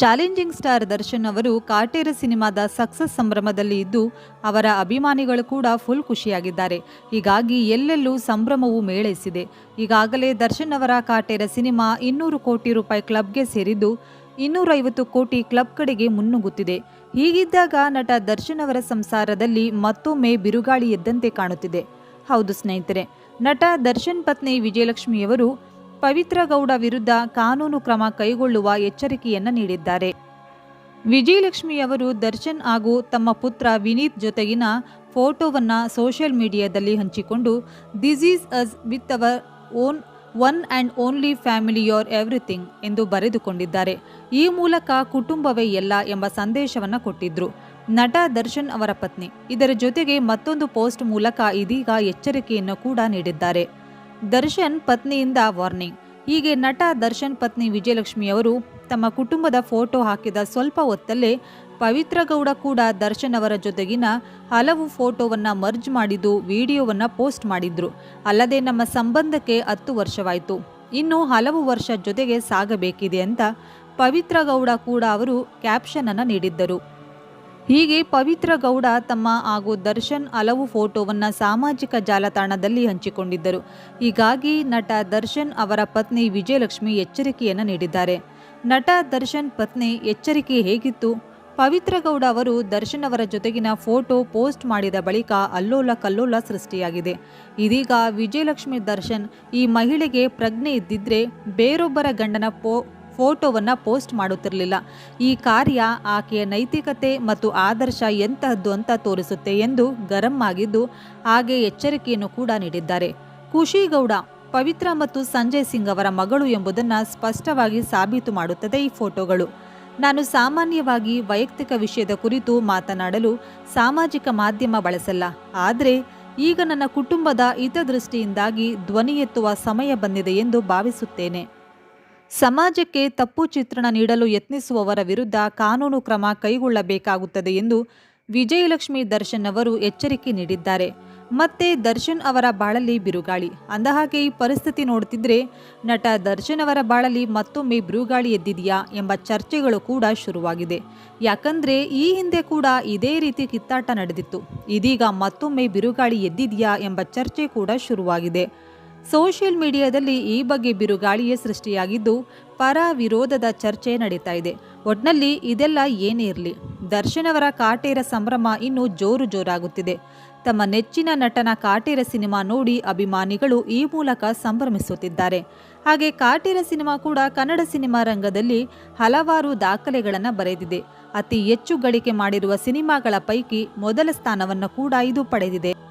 Challenging star Darshan ಅವರು ಕಾಟೇರ ಸಿನಿಮಾದ success ಸಂಭ್ರಮದಲ್ಲಿ ಇದ್ದು, ಅವರ ಅಭಿಮಾನಿಗಳು ಕೂಡ ಫುಲ್ ಖುಷಿಯಾಗಿದ್ದಾರೆ. ಹೀಗಾಗಿ ಎಲ್ಲೆಲ್ಲೂ ಸಂಭ್ರಮವು ಮೇಳೈಸಿದೆ. ಈಗಾಗಲೇ ದರ್ಶನ್ ಅವರ ಕಾಟೇರ ಸಿನಿಮಾ ಇನ್ನೂರು ಕೋಟಿ ರೂಪಾಯಿ ಕ್ಲಬ್ಗೆ ಸೇರಿದ್ದು, ಇನ್ನೂರೈವತ್ತು ಕೋಟಿ ಕ್ಲಬ್ ಕಡೆಗೆ ಮುನ್ನುಗ್ಗುತ್ತಿದೆ. ಹೀಗಿದ್ದಾಗ ನಟ ದರ್ಶನ್ ಅವರ ಸಂಸಾರದಲ್ಲಿ ಮತ್ತೊಮ್ಮೆ ಬಿರುಗಾಳಿ ಎದ್ದಂತೆ ಕಾಣುತ್ತಿದೆ. ಹೌದು ಸ್ನೇಹಿತರೆ, ನಟ ದರ್ಶನ್ ಪತ್ನಿ ವಿಜಯಲಕ್ಷ್ಮಿಯವರು ಪವಿತ್ರ ಗೌಡ ವಿರುದ್ಧ ಕಾನೂನು ಕ್ರಮ ಕೈಗೊಳ್ಳುವ ಎಚ್ಚರಿಕೆಯನ್ನು ನೀಡಿದ್ದಾರೆ. ವಿಜಯಲಕ್ಷ್ಮಿಯವರು ದರ್ಶನ್ ಹಾಗೂ ತಮ್ಮ ಪುತ್ರ ವಿನೀತ್ ಜೊತೆಗಿನ ಫೋಟೋವನ್ನು ಸೋಷಿಯಲ್ ಮೀಡಿಯಾದಲ್ಲಿ ಹಂಚಿಕೊಂಡು this is us with our own one and only family your everything ಎಂದು ಬರೆದುಕೊಂಡಿದ್ದಾರೆ. ಈ ಮೂಲಕ ಕುಟುಂಬವೇ ಎಲ್ಲ ಎಂಬ ಸಂದೇಶವನ್ನು ಕೊಟ್ಟಿದ್ರು. ನಟ ದರ್ಶನ್ ಅವರ ಪತ್ನಿ. ಇದರ ಜೊತೆಗೆ ಮತ್ತೊಂದು ಪೋಸ್ಟ್ ಮೂಲಕ ಇದೀಗ ಎಚ್ಚರಿಕೆಯನ್ನು ಕೂಡ ನೀಡಿದ್ದಾರೆ. ದರ್ಶನ್ ಪತ್ನಿಯಿಂದ ವಾರ್ನಿಂಗ್. ಹೀಗೆ ನಟ ದರ್ಶನ್ ಪತ್ನಿ ವಿಜಯಲಕ್ಷ್ಮಿಯವರು ತಮ್ಮ ಕುಟುಂಬದ ಫೋಟೋ ಹಾಕಿದ ಸ್ವಲ್ಪ ಹೊತ್ತಲ್ಲೇ ಪವಿತ್ರ ಗೌಡ ಕೂಡ ದರ್ಶನ್ ಅವರ ಜೊತೆಗಿನ ಹಲವು ಫೋಟೋವನ್ನ ಮರ್ಜ್ ಮಾಡಿದ್ದು ವಿಡಿಯೋವನ್ನ ಪೋಸ್ಟ್ ಮಾಡಿದ್ರು. ಅಲ್ಲದೆ ನಮ್ಮ ಸಂಬಂಧಕ್ಕೆ ಹತ್ತು ವರ್ಷವಾಯಿತು. ಇನ್ನು ಹಲವು ವರ್ಷ ಜೊತೆಗೆ ಸಾಗಬೇಕಿದೆ ಅಂತ ಪವಿತ್ರ ಗೌಡ ಕೂಡ ಅವರು ಕ್ಯಾಪ್ಷನ್ ಅನ್ನ ನೀಡಿದ್ದರು. ಹೀಗೆ ಪವಿತ್ರ ಗೌಡ ತಮ್ಮ ಹಾಗೂ ದರ್ಶನ್ ಹಲವು ಫೋಟೋವನ್ನು ಸಾಮಾಜಿಕ ಜಾಲತಾಣದಲ್ಲಿ ಹಂಚಿಕೊಂಡಿದ್ದರು. ಹೀಗಾಗಿ ನಟ ದರ್ಶನ್ ಅವರ ಪತ್ನಿ ವಿಜಯಲಕ್ಷ್ಮಿ ಎಚ್ಚರಿಕೆಯನ್ನು ನೀಡಿದ್ದಾರೆ. ನಟ ದರ್ಶನ್ ಪತ್ನಿ ಎಚ್ಚರಿಕೆ ಹೇಗಿತ್ತು? ಪವಿತ್ರ ಗೌಡ ಅವರು ದರ್ಶನ್ ಅವರ ಜೊತೆಗಿನ ಫೋಟೋ ಪೋಸ್ಟ್ ಮಾಡಿದ ಬಳಿಕ ಅಲ್ಲೋಲ ಕಲ್ಲೋಲ ಸೃಷ್ಟಿಯಾಗಿದೆ. ಇದೀಗ ವಿಜಯಲಕ್ಷ್ಮಿ ದರ್ಶನ್ ಈ ಮಹಿಳೆಗೆ ಪ್ರಜ್ಞೆ ಇದ್ದಿದ್ರೆ ಬೇರೊಬ್ಬರ ಗಂಡನ ಪೋ ಫೋಟೋವನ್ನು ಪೋಸ್ಟ್ ಮಾಡುತ್ತಿರಲಿಲ್ಲ. ಈ ಕಾರ್ಯ ಆಕೆಯ ನೈತಿಕತೆ ಮತ್ತು ಆದರ್ಶ ಎಂತಹದ್ದು ಅಂತ ತೋರಿಸುತ್ತೆ ಎಂದು ಗರಂ ಆಗಿದ್ದು ಹಾಗೆ ಎಚ್ಚರಿಕೆಯನ್ನು ಕೂಡ ನೀಡಿದ್ದಾರೆ. ಖುಷಿಗೌಡ ಪವಿತ್ರ ಮತ್ತು ಸಂಜಯ್ ಸಿಂಗ್ ಅವರ ಮಗಳು ಎಂಬುದನ್ನು ಸ್ಪಷ್ಟವಾಗಿ ಸಾಬೀತು ಮಾಡುತ್ತದೆ ಈ ಫೋಟೋಗಳು. ನಾನು ಸಾಮಾನ್ಯವಾಗಿ ವೈಯಕ್ತಿಕ ವಿಷಯದ ಕುರಿತು ಮಾತನಾಡಲು ಸಾಮಾಜಿಕ ಮಾಧ್ಯಮ ಬಳಸಲ್ಲ. ಆದರೆ ಈಗ ನನ್ನ ಕುಟುಂಬದ ಹಿತದೃಷ್ಟಿಯಿಂದಾಗಿ ಧ್ವನಿ ಎತ್ತುವ ಸಮಯ ಬಂದಿದೆ ಎಂದು ಭಾವಿಸುತ್ತೇನೆ. ಸಮಾಜಕ್ಕೆ ತಪ್ಪು ಚಿತ್ರಣ ನೀಡಲು ಯತ್ನಿಸುವವರ ವಿರುದ್ಧ ಕಾನೂನು ಕ್ರಮ ಕೈಗೊಳ್ಳಬೇಕಾಗುತ್ತದೆ ಎಂದು ವಿಜಯಲಕ್ಷ್ಮಿ ದರ್ಶನ್ ಅವರು ಎಚ್ಚರಿಕೆ ನೀಡಿದ್ದಾರೆ. ಮತ್ತೆ ದರ್ಶನ್ ಅವರ ಬಾಳಲಿ ಬಿರುಗಾಳಿ. ಅಂದಹಾಗೆ, ಈ ಪರಿಸ್ಥಿತಿ ನೋಡ್ತಿದ್ರೆ ನಟ ದರ್ಶನ್ ಅವರ ಬಾಳಲಿ ಮತ್ತೊಮ್ಮೆ ಬಿರುಗಾಳಿ ಎದ್ದಿದೆಯಾ ಎಂಬ ಚರ್ಚೆಗಳು ಕೂಡ ಶುರುವಾಗಿದೆ. ಯಾಕಂದ್ರೆ, ಈ ಹಿಂದೆ ಕೂಡ ಇದೇ ರೀತಿ ಕಿತ್ತಾಟ ನಡೆದಿತ್ತು. ಇದೀಗ ಮತ್ತೊಮ್ಮೆ ಬಿರುಗಾಳಿ ಎದ್ದಿದೆಯಾ ಎಂಬ ಚರ್ಚೆ ಕೂಡ ಶುರುವಾಗಿದೆ. ಸೋಷಿಯಲ್ ಮೀಡಿಯಾದಲ್ಲಿ ಈ ಬಗ್ಗೆ ಬಿರುಗಾಳಿಯೇ ಸೃಷ್ಟಿಯಾಗಿದ್ದು ಪರ ವಿರೋಧದ ಚರ್ಚೆ ನಡೀತಾ ಇದೆ. ಒಟ್ನಲ್ಲಿ ಇದೆಲ್ಲ ಏನೇ ಇರಲಿ ದರ್ಶನ್ ಅವರ ಕಾಟೇರ ಸಂಭ್ರಮ ಇನ್ನೂ ಜೋರು ಜೋರಾಗುತ್ತಿದೆ. ತಮ್ಮ ನೆಚ್ಚಿನ ನಟನ ಕಾಟೇರ ಸಿನಿಮಾ ನೋಡಿ ಅಭಿಮಾನಿಗಳು ಈ ಮೂಲಕ ಸಂಭ್ರಮಿಸುತ್ತಿದ್ದಾರೆ. ಹಾಗೆ ಕಾಟೇರ ಸಿನಿಮಾ ಕೂಡ ಕನ್ನಡ ಸಿನಿಮಾ ರಂಗದಲ್ಲಿ ಹಲವಾರು ದಾಖಲೆಗಳನ್ನು ಬರೆದಿದೆ. ಅತಿ ಹೆಚ್ಚು ಗಳಿಕೆ ಮಾಡಿರುವ ಸಿನಿಮಾಗಳ ಪೈಕಿ ಮೊದಲ ಸ್ಥಾನವನ್ನು ಕೂಡ ಇದು ಪಡೆದಿದೆ.